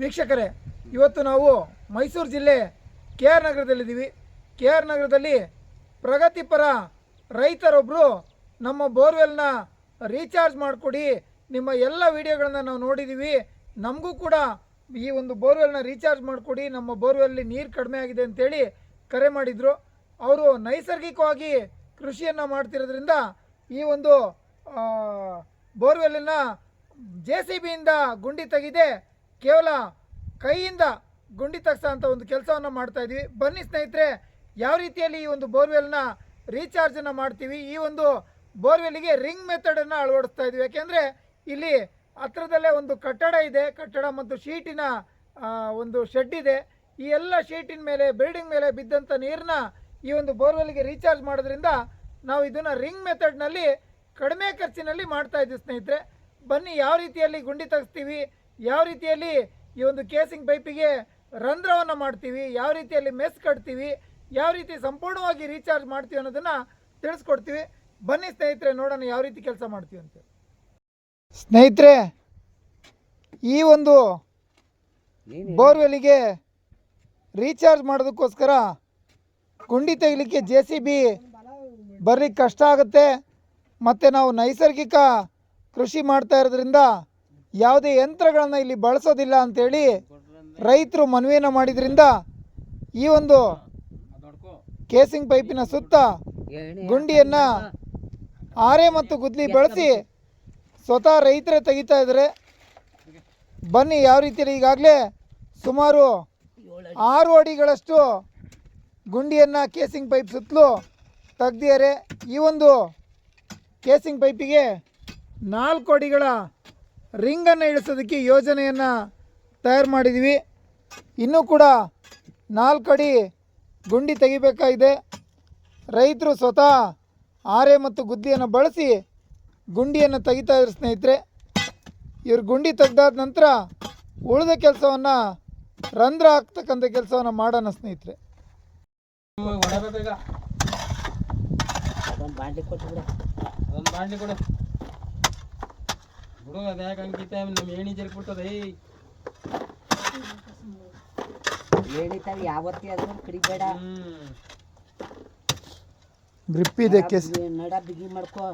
ವೀಕ್ಷಕರೇ, ಇವತ್ತು ನಾವು ಮೈಸೂರು ಜಿಲ್ಲೆ ಕೆ ಆರ್ ನಗರದಲ್ಲಿದ್ದೀವಿ. ಕೆ ಆರ್ ನಗರದಲ್ಲಿ ಪ್ರಗತಿಪರ ರೈತರೊಬ್ಬರು ನಮ್ಮ ಬೋರ್ವೆಲ್ನ ರೀಚಾರ್ಜ್ ಮಾಡಿಕೊಡಿ, ನಿಮ್ಮ ಎಲ್ಲ ವಿಡಿಯೋಗಳನ್ನು ನಾವು ನೋಡಿದ್ದೀವಿ. ನಮಗೂ ಕೂಡ ಈ ಒಂದು ಬೋರ್ವೆಲ್ನ ರೀಚಾರ್ಜ್ ಮಾಡಿಕೊಡಿ, ನಮ್ಮ ಬೋರ್ವೆಲ್ಲಿ ನೀರು ಕಡಿಮೆ ಆಗಿದೆ ಅಂತೇಳಿ ಕರೆ ಮಾಡಿದರು. ಅವರು ನೈಸರ್ಗಿಕವಾಗಿ ಕೃಷಿಯನ್ನು ಮಾಡ್ತಿರೋದ್ರಿಂದ ಈ ಒಂದು ಬೋರ್ವೆಲ್ಲಿನ ಜೆ ಸಿ ಬಿಯಿಂದ ಗುಂಡಿ ತೆಗೆದೆ ಕೇವಲ ಕೈಯಿಂದ ಗುಂಡಿ ತಗ್ಸೋ ಅಂತ ಒಂದು ಕೆಲಸವನ್ನು ಮಾಡ್ತಾ ಇದ್ವಿ. ಬನ್ನಿ ಸ್ನೇಹಿತರೆ, ಯಾವ ರೀತಿಯಲ್ಲಿ ಈ ಒಂದು ಬೋರ್ವೆಲ್ನ ರೀಚಾರ್ಜನ್ನು ಮಾಡ್ತೀವಿ? ಈ ಒಂದು ಬೋರ್ವೆಲ್ಗೆ ರಿಂಗ್ ಮೆಥಡನ್ನು ಅಳವಡಿಸ್ತಾ ಇದ್ವಿ. ಯಾಕೆಂದರೆ ಇಲ್ಲಿ ಹತ್ರದಲ್ಲೇ ಒಂದು ಕಟ್ಟಡ ಇದೆ. ಕಟ್ಟಡ ಮತ್ತು ಶೀಟಿನ ಒಂದು ಶೆಡ್ ಇದೆ. ಈ ಎಲ್ಲ ಶೀಟಿನ ಮೇಲೆ, ಬಿಲ್ಡಿಂಗ್ ಮೇಲೆ ಬಿದ್ದಂಥ ನೀರನ್ನ ಈ ಒಂದು ಬೋರ್ವೆಲ್ಗೆ ರೀಚಾರ್ಜ್ ಮಾಡೋದ್ರಿಂದ ನಾವು ಇದನ್ನು ರಿಂಗ್ ಮೆಥಡ್ನಲ್ಲಿ ಕಡಿಮೆ ಖರ್ಚಿನಲ್ಲಿ ಮಾಡ್ತಾ ಇದ್ದೀವಿ ಸ್ನೇಹಿತರೆ. ಬನ್ನಿ ಯಾವ ರೀತಿಯಲ್ಲಿ ಗುಂಡಿ ತೆಗಿಸ್ತೀವಿ? ಯಾವ ರೀತಿಯಲ್ಲಿ ಈ ಒಂದು ಕೇಸಿಂಗ್ ಪೈಪಿಗೆ ರಂಧ್ರವನ್ನು ಮಾಡ್ತೀವಿ ಯಾವ ರೀತಿಯಲ್ಲಿ ಮೆಸ್ ಕಟ್ತೀವಿ ಯಾವ ರೀತಿ ಸಂಪೂರ್ಣವಾಗಿ ರೀಚಾರ್ಜ್ ಮಾಡ್ತೀವಿ ಅನ್ನೋದನ್ನು ತಿಳಿಸ್ಕೊಡ್ತೀವಿ. ಬನ್ನಿ ಸ್ನೇಹಿತರೆ ನೋಡೋಣ ಯಾವ ರೀತಿ ಕೆಲಸ ಮಾಡ್ತೀವಿ ಅಂತ. ಸ್ನೇಹಿತರೆ ಈ ಒಂದು ಬೋರ್ವೆಲಿಗೆ ರೀಚಾರ್ಜ್ ಮಾಡೋದಕ್ಕೋಸ್ಕರ ಕುಂಡಿ ತೆಗಿಲಿಕ್ಕೆ ಜೆ ಸಿ ಬಿ ಬರಲಿಕ್ಕೆ ಕಷ್ಟ ಆಗುತ್ತೆ. ಮತ್ತು ನಾವು ನೈಸರ್ಗಿಕ ಕೃಷಿ ಮಾಡ್ತಾ ಇರೋದ್ರಿಂದ ಯಾವುದೇ ಯಂತ್ರಗಳನ್ನು ಇಲ್ಲಿ ಬಳಸೋದಿಲ್ಲ ಅಂಥೇಳಿ ರೈತರು ಮನವಿಯನ್ನು ಮಾಡಿದ್ರಿಂದ ಈ ಒಂದು ಕೇಸಿಂಗ್ ಪೈಪಿನ ಸುತ್ತ ಗುಂಡಿಯನ್ನು ಆರೆ ಮತ್ತು ಗುದ್ಲಿ ಬಳಸಿ ಸ್ವತಃ ರೈತರೇ ತೆಗಿತಾ ಇದ್ದಾರೆ. ಬನ್ನಿ ಯಾವ ರೀತಿಯಲ್ಲಿ ಈಗಾಗಲೇ ಸುಮಾರು ಆರು ಅಡಿಗಳಷ್ಟು ಗುಂಡಿಯನ್ನು ಕೇಸಿಂಗ್ ಪೈಪ್ ಸುತ್ತಲೂ ತೆಗ್ದಿದ್ದಾರೆ. ಈ ಒಂದು ಕೇಸಿಂಗ್ ಪೈಪಿಗೆ ನಾಲ್ಕು ಅಡಿಗಳ ರಿಂಗನ್ನು ಇಳಿಸೋದಕ್ಕೆ ಯೋಜನೆಯನ್ನು ತಯಾರು ಮಾಡಿದ್ದೀವಿ ಇನ್ನೂ ಕೂಡ ನಾಲ್ಕು ಅಡಿ ಗುಂಡಿ ತೆಗಿಬೇಕಾಗಿದೆ. ರೈತರು ಸ್ವತಃ ಆರೆ ಮತ್ತು ಗುದ್ದಿಯನ್ನು ಬಳಸಿ ಗುಂಡಿಯನ್ನು ತೆಗಿತಾ ಇದ್ದಾರೆ ಸ್ನೇಹಿತರೆ. ಇವ್ರು ಗುಂಡಿ ತೆಗ್ದಾದ ನಂತರ ಉಳಿದ ಕೆಲಸವನ್ನು ರಂಧ್ರ ಹಾಕ್ತಕ್ಕಂಥ ಕೆಲಸವನ್ನು ಮಾಡೋಣ ಸ್ನೇಹಿತರೆ. ಬಾಂಡ್ಲಿ ಕೊಟ್ಟು ಬಿಡ ಅದೊಂದು ಬಾಂಡ್ಲಿ ಕೊಡು ಬಿಡು ಅದು ಯಾಕೆ ಹಂಗಿತ್ತ ನಮ್ಮ ಏಣಿ ಜರ್ಬಿಟ್ಟದ ಏ ಹೇಳಿತಾಗ ಯಾವತ್ತಿ ಅದ್ರ ಕಡಿಬೇಡ. ಹ್ಮ್. ಗ್ರಿಪ್ ಇದೆ ಕೇಸ್. ನಡ ಬಿಗಿ ಮಾಡ್ಕೋ.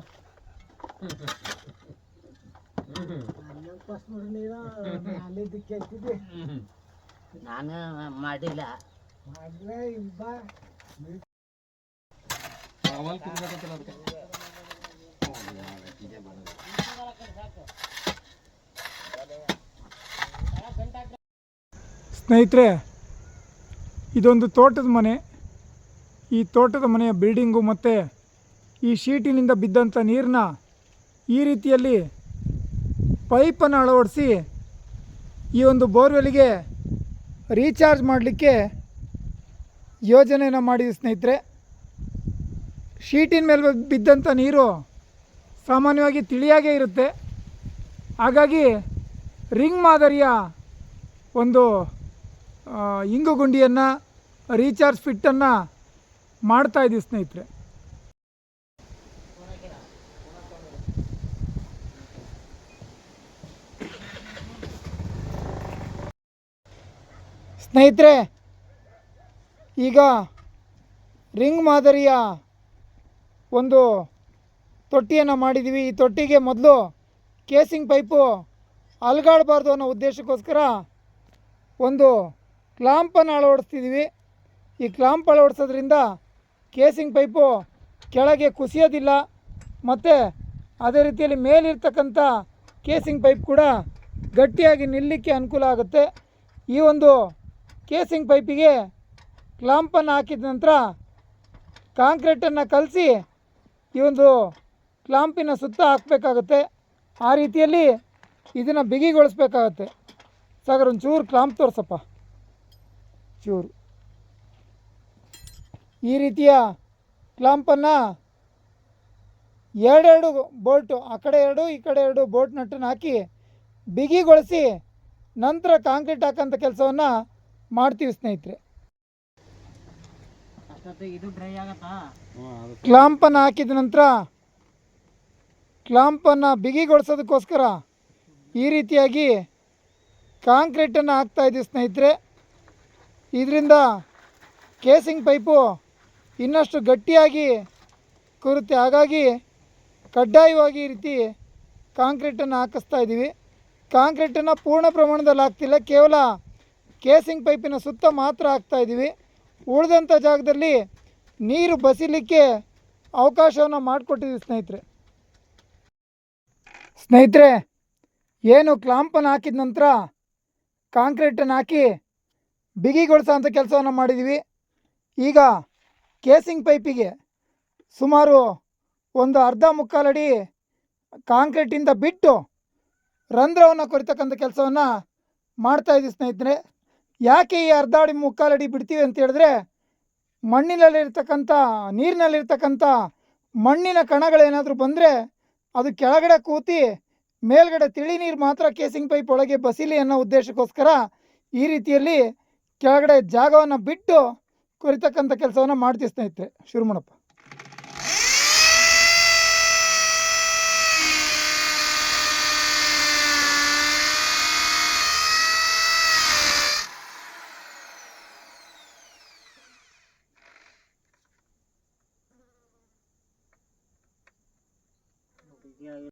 ನಾನು ಮಾಡಿಲ್ಲ. ಅವಲ್ ಕಿತ್ಬೇಕಂತಲ್ಲ ಅದಕ್ಕೆ. ಸ್ನೇಹಿತರೆ, ಇದೊಂದು ತೋಟದ ಮನೆ. ಈ ತೋಟದ ಮನೆಯ ಬಿಲ್ಡಿಂಗು ಮತ್ತು ಈ ಶೀಟಿನಿಂದ ಬಿದ್ದಂಥ ನೀರನ್ನ ಈ ರೀತಿಯಲ್ಲಿ ಪೈಪನ್ನು ಅಳವಡಿಸಿ ಈ ಒಂದು ಬೋರ್ವೆಲ್ಗೆ ರೀಚಾರ್ಜ್ ಮಾಡಲಿಕ್ಕೆ ಯೋಜನೆಯನ್ನು ಮಾಡಿದೆ ಸ್ನೇಹಿತರೆ. ಶೀಟಿನ ಮೇಲೆ ಬಿದ್ದಂಥ ನೀರು ಸಾಮಾನ್ಯವಾಗಿ ತಿಳಿಯಾಗೇ ಇರುತ್ತೆ. ಹಾಗಾಗಿ ರಿಂಗ್ ಮಾದರಿಯ ಒಂದು ಇಂಗು ಗುಂಡಿಯನ್ನು ರೀಚಾರ್ಜ್ ಫಿಟ್ಟನ್ನು ಮಾಡ್ತಾ ಇದ್ದೀವಿ ಸ್ನೇಹಿತರೆ. ಸ್ನೇಹಿತರೆ, ಈಗ ರಿಂಗ್ ಮಾದರಿಯ ಒಂದು ತೊಟ್ಟಿಯನ್ನು ಮಾಡಿದ್ದೀವಿ ಈ ತೊಟ್ಟಿಗೆ ಮೊದಲು ಕೇಸಿಂಗ್ ಪೈಪು ಅಲ್ಗಾಡಬಾರ್ದು ಅನ್ನೋ ಉದ್ದೇಶಕ್ಕೋಸ್ಕರ ಒಂದು ಕ್ಲಾಂಪನ್ನು ಅಳವಡಿಸ್ತಿದ್ದೀವಿ. ಈ ಕ್ಲಾಂಪ್ ಅಳವಡಿಸೋದ್ರಿಂದ ಕೇಸಿಂಗ್ ಪೈಪು ಕೆಳಗೆ ಕುಸಿಯೋದಿಲ್ಲ ಮತ್ತು ಅದೇ ರೀತಿಯಲ್ಲಿ ಮೇಲಿರ್ತಕ್ಕಂಥ ಕೇಸಿಂಗ್ ಪೈಪ್ ಕೂಡ ಗಟ್ಟಿಯಾಗಿ ನಿಲ್ಲಕ್ಕೆ ಅನುಕೂಲ ಆಗುತ್ತೆ. ಈ ಒಂದು ಕೇಸಿಂಗ್ ಪೈಪಿಗೆ ಕ್ಲಾಂಪನ್ನು ಹಾಕಿದ ನಂತರ ಕಾಂಕ್ರೀಟನ್ನು ಕಲಸಿ ಈ ಒಂದು ಕ್ಲಾಂಪಿನ ಸುತ್ತ ಹಾಕಬೇಕಾಗುತ್ತೆ. ಆ ರೀತಿಯಲ್ಲಿ ಇದನ್ನು ಬಿಗಿಗೊಳಿಸ್ಬೇಕಾಗತ್ತೆ. ಸಾಗರ್ ಒಂದು ಚೂರು ಕ್ಲಾಂಪ್ ತೋರಿಸಪ್ಪ. ಚೂರು. ಈ ರೀತಿಯ ಕ್ಲಾಂಪನ್ನು ಎರಡೆರಡು ಬೋಲ್ಟು ಆ ಕಡೆ ಎರಡು ಈ ಕಡೆ ಎರಡು ಬೋಲ್ಟ್ ನಟ್ಟನ್ನು ಹಾಕಿ ಬಿಗಿಗೊಳಿಸಿ ನಂತರ ಕಾಂಕ್ರೀಟ್ ಹಾಕೋಂಥ ಕೆಲಸವನ್ನು ಮಾಡ್ತೀವಿ ಸ್ನೇಹಿತರೆ. ಕ್ಲಾಂಪನ್ನು ಹಾಕಿದ ನಂತರ ಕ್ಲಾಂಪನ್ನು ಬಿಗಿಗೊಳಿಸೋದಕ್ಕೋಸ್ಕರ ಈ ರೀತಿಯಾಗಿ ಕಾಂಕ್ರೀಟನ್ನು ಹಾಕ್ತಾ ಇದ್ದೀವಿ ಸ್ನೇಹಿತರೆ. ಇದರಿಂದ ಕೇಸಿಂಗ್ ಪೈಪು ಇನ್ನಷ್ಟು ಗಟ್ಟಿಯಾಗಿ ಕೂರುತ್ತೆ ಹಾಗಾಗಿ ಕಡ್ಡಾಯವಾಗಿ ಈ ರೀತಿ ಕಾಂಕ್ರೀಟನ್ನು ಹಾಕಿಸ್ತಾ ಇದ್ದೀವಿ. ಕಾಂಕ್ರೀಟನ್ನು ಪೂರ್ಣ ಪ್ರಮಾಣದಲ್ಲಿ ಹಾಕ್ತಿಲ್ಲ, ಕೇವಲ ಕೇಸಿಂಗ್ ಪೈಪಿನ ಸುತ್ತ ಮಾತ್ರ ಹಾಕ್ತಾ ಇದ್ದೀವಿ. ಉಳಿದಂಥ ಜಾಗದಲ್ಲಿ ನೀರು ಬಸಿಲಿಕ್ಕೆ ಅವಕಾಶವನ್ನು ಮಾಡಿಕೊಟ್ಟಿದ್ದೀವಿ ಸ್ನೇಹಿತರೆ. ಸ್ನೇಹಿತರೆ, ಏನು ಕ್ಲಾಂಪನ್ನು ಹಾಕಿದ ನಂತರ ಕಾಂಕ್ರೀಟನ್ನು ಹಾಕಿ ಬಿಗಿಗೊಳಿಸೋ ಅಂಥ ಕೆಲಸವನ್ನು ಮಾಡಿದ್ದೀವಿ. ಈಗ ಕೇಸಿಂಗ್ ಪೈಪಿಗೆ ಸುಮಾರು ಒಂದು ಅರ್ಧ ಮುಕ್ಕಾಲಡಿ ಕಾಂಕ್ರೀಟಿಂದ ಬಿಟ್ಟು ರಂಧ್ರವನ್ನು ಕೊರಿತಕ್ಕಂಥ ಕೆಲಸವನ್ನು ಮಾಡ್ತಾಯಿದ್ದೀವಿ ಸ್ನೇಹಿತರೆ. ಯಾಕೆ ಈ ಅರ್ಧ ಅಡಿ ಮುಕ್ಕಾಲಡಿ ಬಿಡ್ತೀವಿ ಅಂತ ಹೇಳಿದ್ರೆ, ಮಣ್ಣಿನಲ್ಲಿರ್ತಕ್ಕಂಥ ನೀರಿನಲ್ಲಿರ್ತಕ್ಕಂಥ ಮಣ್ಣಿನ ಕಣಗಳೇನಾದರೂ ಬಂದರೆ ಅದು ಕೆಳಗಡೆ ಕೂತಿ ಮೇಲ್ಗಡೆ ತಿಳಿ ನೀರು ಮಾತ್ರ ಕೇಸಿಂಗ್ ಪೈಪ್ ಒಳಗೆ ಬಸಿಲಿ ಅನ್ನೋ ಉದ್ದೇಶಕ್ಕೋಸ್ಕರ ಈ ರೀತಿಯಲ್ಲಿ ಕೆಳಗಡೆ ಜಾಗವನ್ನು ಬಿಟ್ಟು ಕೊರಿತಕ್ಕಂಥ ಕೆಲಸವನ್ನು ಮಾಡ್ತೀವಿ ಸ್ನೇಹಿತರೆ ಶುರು ಮಾಡಪ್ಪ ಸ್ನೇಹಿತರೆ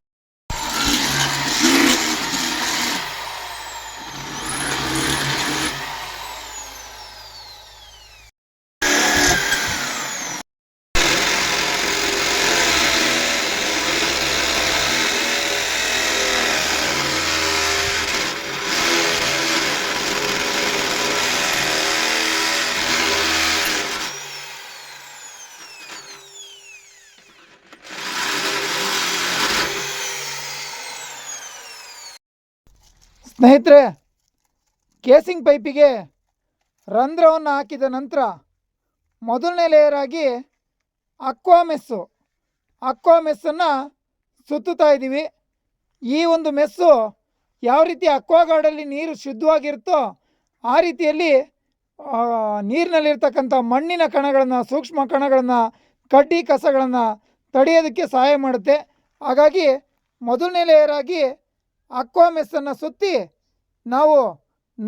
ಕೇಸಿಂಗ್ ಪೈಪಿಗೆ ರಂಧ್ರವನ್ನು ಹಾಕಿದ ನಂತರ ಮೊದಲನೇ ಲೇಯರಾಗಿ ಅಕ್ವಾ ಮೆಸ್ಸು ಅಕ್ವಾ ಮೆಸ್ಸನ್ನು ಸುತ್ತುತ್ತಾ ಇದ್ದೀವಿ. ಈ ಒಂದು ಮೆಸ್ಸು ಯಾವ ರೀತಿ ಅಕ್ವಾ ಗಾರ್ಡಲ್ಲಿ ನೀರು ಶುದ್ಧವಾಗಿರುತ್ತೋ ಆ ರೀತಿಯಲ್ಲಿ ನೀರಿನಲ್ಲಿರ್ತಕ್ಕಂಥ ಮಣ್ಣಿನ ಕಣಗಳನ್ನು, ಸೂಕ್ಷ್ಮ ಕಣಗಳನ್ನು, ಕಡ್ಡಿ ಕಸಗಳನ್ನು ತಡೆಯೋದಕ್ಕೆ ಸಹಾಯ ಮಾಡುತ್ತೆ. ಹಾಗಾಗಿ ಮೊದಲನೇ ಲೇಯರಾಗಿ ಅಕ್ವಾ ಮೆಸ್ಸನ್ನು ಸುತ್ತಿ ನಾವು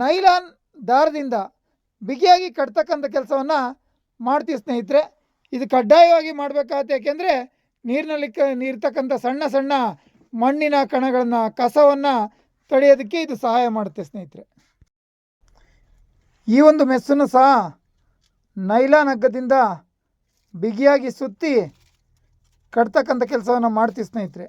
ನೈಲಾನ್ ದಾರದಿಂದ ಬಿಗಿಯಾಗಿ ಕಟ್ತಕ್ಕಂಥ ಕೆಲಸವನ್ನು ಮಾಡ್ತೀವಿ ಸ್ನೇಹಿತರೆ. ಇದು ಕಡ್ಡಾಯವಾಗಿ ಮಾಡಬೇಕಾಗತ್ತೆ. ಯಾಕೆಂದರೆ ನೀರಿನಲ್ಲಿ ಕ, ನೀರ್ತಕ್ಕಂಥ ಸಣ್ಣ ಸಣ್ಣ ಮಣ್ಣಿನ ಕಣಗಳನ್ನು, ಕಸವನ್ನು ತಡೆಯೋದಕ್ಕೆ ಇದು ಸಹಾಯ ಮಾಡುತ್ತೆ ಸ್ನೇಹಿತರೆ. ಈ ಒಂದು ಮೆಸ್ಸನ್ನು ಸಹ ನೈಲಾನ್ ಹಗ್ಗದಿಂದ ಬಿಗಿಯಾಗಿ ಸುತ್ತಿ ಕಟ್ತಕ್ಕಂಥ ಕೆಲಸವನ್ನು ಮಾಡ್ತೀವಿ ಸ್ನೇಹಿತರೆ.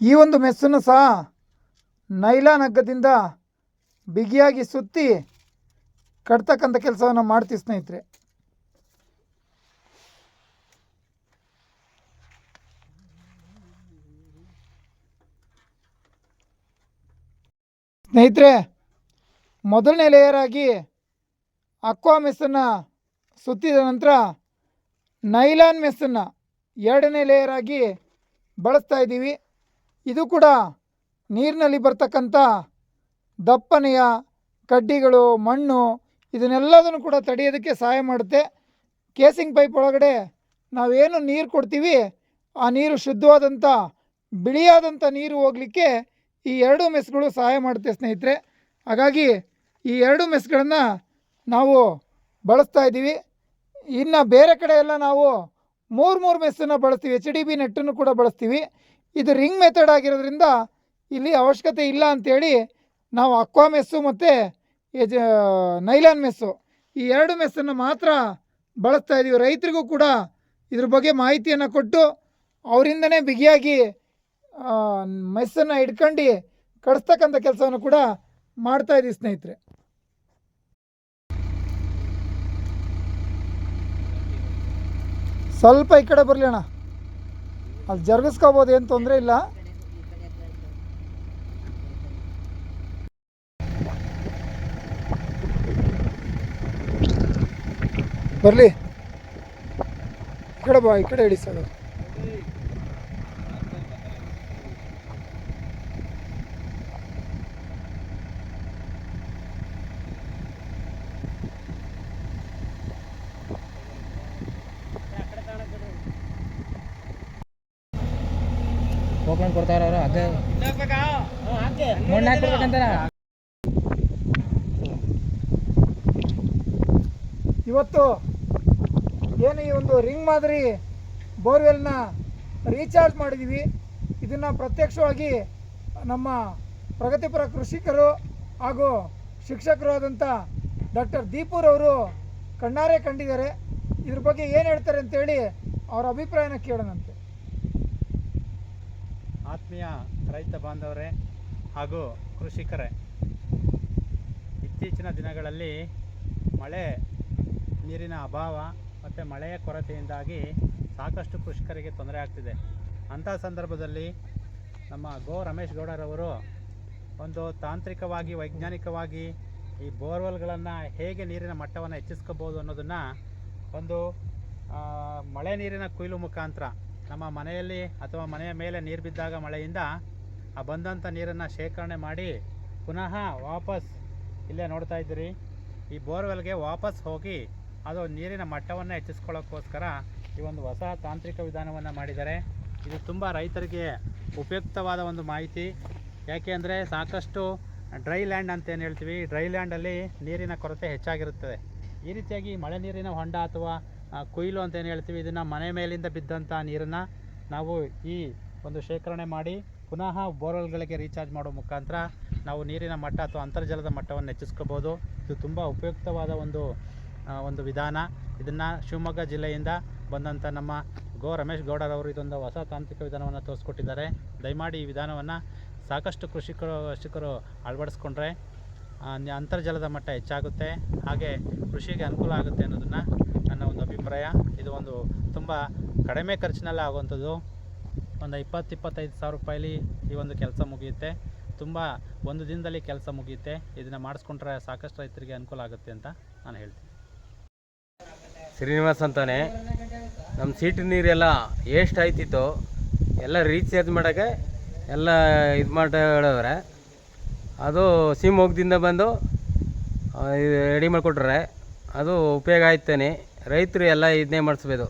ಈ ಒಂದು ಮೆಸ್ಸನ್ನು ಸಹ ನೈಲಾನ್ ಹಗ್ಗದಿಂದ ಬಿಗಿಯಾಗಿ ಸುತ್ತಿ ಕಟ್ತಕ್ಕಂಥ ಕೆಲಸವನ್ನು ಮಾಡ್ತೀವಿ ಸ್ನೇಹಿತರೆ. ಸ್ನೇಹಿತರೆ, ಮೊದಲನೇ ಲೇಯರ್ ಆಗಿ ಅಕ್ವಾ ಮೆಸ್ಸನ್ನು ಸುತ್ತಿದ ನಂತರ ನೈಲಾನ್ ಮೆಸ್ಸನ್ನು ಎರಡನೇ ಲೇಯರ್ ಆಗಿ ಬಳಸ್ತಾ ಇದ್ದೀವಿ. ಇದು ಕೂಡ ನೀರಿನಲ್ಲಿ ಬರ್ತಕ್ಕಂಥ ದಪ್ಪನೆಯ ಕಡ್ಡಿಗಳು, ಮಣ್ಣು ಇದನ್ನೆಲ್ಲದನ್ನು ಕೂಡ ತಡೆಯೋದಕ್ಕೆ ಸಹಾಯ ಮಾಡುತ್ತೆ. ಕೇಸಿಂಗ್ ಪೈಪ್ ಒಳಗಡೆ ನಾವೇನು ನೀರು ಕೊಡ್ತೀವಿ, ಆ ನೀರು ಶುದ್ಧವಾದಂಥ, ಬಿಳಿಯಾದಂಥ ನೀರು ಹೋಗಲಿಕ್ಕೆ ಈ ಎರಡು ಮೆಸ್ಗಳು ಸಹಾಯ ಮಾಡುತ್ತೆ ಸ್ನೇಹಿತರೆ. ಹಾಗಾಗಿ ಈ ಎರಡು ಮೆಸ್ಗಳನ್ನು ನಾವು ಬಳಸ್ತಾ ಇದ್ದೀವಿ. ಇನ್ನು ಬೇರೆ ಕಡೆ ಎಲ್ಲ ನಾವು ಮೂರು ಮೂರು ಮೆಸ್ಸನ್ನು ಬಳಸ್ತೀವಿ ಎಚ್ ಡಿ ಬಿ ನೆಟ್ಟನ್ನು ಕೂಡ ಬಳಸ್ತೀವಿ. ಇದು ರಿಂಗ್ ಮೆಥಡ್ ಆಗಿರೋದ್ರಿಂದ ಇಲ್ಲಿ ಅವಶ್ಯಕತೆ ಇಲ್ಲ ಅಂಥೇಳಿ ನಾವು ಅಕ್ವಾ ಮೆಸ್ಸು ಮತ್ತು ಎಜ ನೈಲಾನ್ ಮೆಸ್ಸು ಈ ಎರಡು ಮೆಸ್ಸನ್ನು ಮಾತ್ರ ಬಳಸ್ತಾ ಇದ್ದೀವಿ ರೈತರಿಗೂ ಕೂಡ ಇದ್ರ ಬಗ್ಗೆ ಮಾಹಿತಿಯನ್ನು ಕೊಟ್ಟು ಅವರಿಂದನೇ ಬಿಗಿಯಾಗಿ ಮೆಸ್ಸನ್ನು ಇಟ್ಕೊಂಡು ಕಡಿಸ್ತಕ್ಕಂಥ ಕೆಲಸವನ್ನು ಕೂಡ ಮಾಡ್ತಾ ಇದ್ದೀವಿ ಸ್ನೇಹಿತರೆ. ಸ್ವಲ್ಪ ಈ ಕಡೆ ಬರಲಿ ಅಣ್ಣ. ಅಲ್ಲಿ ಜರುಗಿಸ್ಕೋಬೋದು, ಏನು ತೊಂದರೆ ಇಲ್ಲ. ಬರಲಿ. ಈ ಕಡೆ ಬಾ, ಈ ಕಡೆ ಹೇಳಿ ಸರ್ ಹೋಗ್ಕೊಂಡು ಕೊಡ್ತಾರ ಅವ್ರು ಹಗ್ಗ ಇವತ್ತು ಏನು ಈ ಒಂದು ರಿಂಗ್ ಮಾದರಿ ಬೋರ್ವೆಲ್ನ ರೀಚಾರ್ಜ್ ಮಾಡಿದ್ದೀವಿ ಇದನ್ನು ಪ್ರತ್ಯಕ್ಷವಾಗಿ ನಮ್ಮ ಪ್ರಗತಿಪರ ಕೃಷಿಕರು ಹಾಗೂ ಶಿಕ್ಷಕರು ಆದಂಥ ಡಾಕ್ಟರ್ ದೀಪೂರವರು ಕಣ್ಣಾರೆ ಕಂಡಿದ್ದಾರೆ. ಇದ್ರ ಬಗ್ಗೆ ಏನು ಹೇಳ್ತಾರೆ ಅಂತೇಳಿ ಅವರ ಅಭಿಪ್ರಾಯನ ಕೇಳೋಣಂತೆ. ಆತ್ಮೀಯ ರೈತ ಬಾಂಧವರೇ ಹಾಗೂ ಕೃಷಿಕರೇ, ಇತ್ತೀಚಿನ ದಿನಗಳಲ್ಲಿ ಮಳೆ ನೀರಿನ ಅಭಾವ ಮತ್ತು ಮಳೆಯ ಕೊರತೆಯಿಂದಾಗಿ ಸಾಕಷ್ಟು ಕೃಷಿಕರಿಗೆ ತೊಂದರೆ ಆಗ್ತಿದೆ. ಅಂಥ ಸಂದರ್ಭದಲ್ಲಿ ನಮ್ಮ ಗೋ ರಮೇಶ್ ಗೌಡರವರು ಒಂದು ತಾಂತ್ರಿಕವಾಗಿ, ವೈಜ್ಞಾನಿಕವಾಗಿ ಈ ಬೋರ್ವೆಲ್ಗಳನ್ನು ಹೇಗೆ ನೀರಿನ ಮಟ್ಟವನ್ನು ಹೆಚ್ಚಿಸ್ಕೋಬೋದು ಅನ್ನೋದನ್ನು ಒಂದು ಮಳೆ ನೀರಿನ ಕೊಯ್ಲು ಮುಖಾಂತರ ನಮ್ಮ ಮನೆಯಲ್ಲಿ ಅಥವಾ ಮನೆಯ ಮೇಲೆ ನೀರು ಬಿದ್ದಾಗ ಮಳೆಯಿಂದ ಆ ಬಂದಂಥ ನೀರನ್ನು ಶೇಖರಣೆ ಮಾಡಿ ಪುನಃ ವಾಪಸ್ ಇಲ್ಲೇ ನೋಡ್ತಾ ಇದ್ದೀರಿ. ಈ ಬೋರ್ವೆಲ್ಗೆ ವಾಪಸ್ ಹೋಗಿ ಅದು ನೀರಿನ ಮಟ್ಟವನ್ನು ಹೆಚ್ಚಿಸ್ಕೊಳ್ಳೋಕ್ಕೋಸ್ಕರ ಈ ಒಂದು ಹೊಸ ತಾಂತ್ರಿಕ ವಿಧಾನವನ್ನು ಮಾಡಿದ್ದಾರೆ. ಇದು ತುಂಬ ರೈತರಿಗೆ ಉಪಯುಕ್ತವಾದ ಒಂದು ಮಾಹಿತಿ. ಯಾಕೆ ಸಾಕಷ್ಟು ಡ್ರೈ ಲ್ಯಾಂಡ್ ಅಂತ ಏನು ಹೇಳ್ತೀವಿ? ಡ್ರೈ ಲ್ಯಾಂಡಲ್ಲಿ ನೀರಿನ ಕೊರತೆ ಹೆಚ್ಚಾಗಿರುತ್ತದೆ. ಈ ರೀತಿಯಾಗಿ ಮಳೆ ನೀರಿನ ಹೊಂಡ ಅಥವಾ ಕೊಯ್ಲು ಅಂತ ಏನು ಹೇಳ್ತೀವಿ? ಇದನ್ನು ಮನೆ ಮೇಲಿಂದ ಬಿದ್ದಂಥ ನೀರನ್ನು ನಾವು ಈ ಒಂದು ಶೇಖರಣೆ ಮಾಡಿ ಪುನಃ ಬೋರ್ವೆಲ್ಗಳಿಗೆ ರೀಚಾರ್ಜ್ ಮಾಡೋ ಮುಖಾಂತರ ನಾವು ನೀರಿನ ಮಟ್ಟ ಅಥವಾ ಅಂತರ್ಜಲದ ಮಟ್ಟವನ್ನು ಹೆಚ್ಚಿಸ್ಕೋಬೋದು. ಇದು ತುಂಬ ಉಪಯುಕ್ತವಾದ ಒಂದು ಒಂದು ವಿಧಾನ. ಇದನ್ನು ಶಿವಮೊಗ್ಗ ಜಿಲ್ಲೆಯಿಂದ ಬಂದಂಥ ನಮ್ಮ ಗೋ ರಮೇಶ್ ಗೌಡರವರು ಇದೊಂದು ಹೊಸ ತಾಂತ್ರಿಕ ವಿಧಾನವನ್ನು ತೋರಿಸ್ಕೊಟ್ಟಿದ್ದಾರೆ. ದಯಮಾಡಿ ಈ ವಿಧಾನವನ್ನು ಸಾಕಷ್ಟು ಕೃಷಿಕರು ಕೃಷಿಕರು ಅಳವಡಿಸ್ಕೊಂಡ್ರೆ ಅಂತರ್ಜಲದ ಮಟ್ಟ ಹೆಚ್ಚಾಗುತ್ತೆ. ಹಾಗೆ ಕೃಷಿಗೆ ಅನುಕೂಲ ಆಗುತ್ತೆ ಅನ್ನೋದನ್ನು ಅಭಿಪ್ರಾಯ. ಇದು ಒಂದು ತುಂಬ ಕಡಿಮೆ ಖರ್ಚಿನಲ್ಲಿ ಆಗುವಂಥದ್ದು. ಒಂದು ಇಪ್ಪತ್ತು, ಇಪ್ಪತ್ತೈದು ಸಾವಿರ ರೂಪಾಯಲ್ಲಿ ಈ ಒಂದು ಕೆಲಸ ಮುಗಿಯುತ್ತೆ. ತುಂಬ ಒಂದು ದಿನದಲ್ಲಿ ಕೆಲಸ ಮುಗಿಯುತ್ತೆ. ಇದನ್ನು ಮಾಡಿಸ್ಕೊಂಡ್ರೆ ಸಾಕಷ್ಟು ರೈತರಿಗೆ ಅನುಕೂಲ ಆಗುತ್ತೆ ಅಂತ ನಾನು ಹೇಳ್ತೀನಿ. ಶ್ರೀನಿವಾಸ್ ಅಂತಾನೆ, ನಮ್ಮ ಸೀಟ್ ನೀರೆಲ್ಲ ಎಷ್ಟು ಆಯ್ತಿತ್ತು. ಎಲ್ಲ ರೀಚಾರ್ಜ್ ಮಾಡೋಕ್ಕೆ ಎಲ್ಲ ಇದು ಮಾಡವ್ರೆ ಅದು ಸಿಮ್ ಹೋಗ್ದಿಂದ ಬಂದು ರೆಡಿ ಮಾಡಿಕೊಟ್ರೆ ಅದು ಉಪಯೋಗ ಆಯ್ತಾನೆ. ರೈತರು ಎಲ್ಲ ಇದನ್ನೇ ಮಾಡಿಸ್ಬೋದು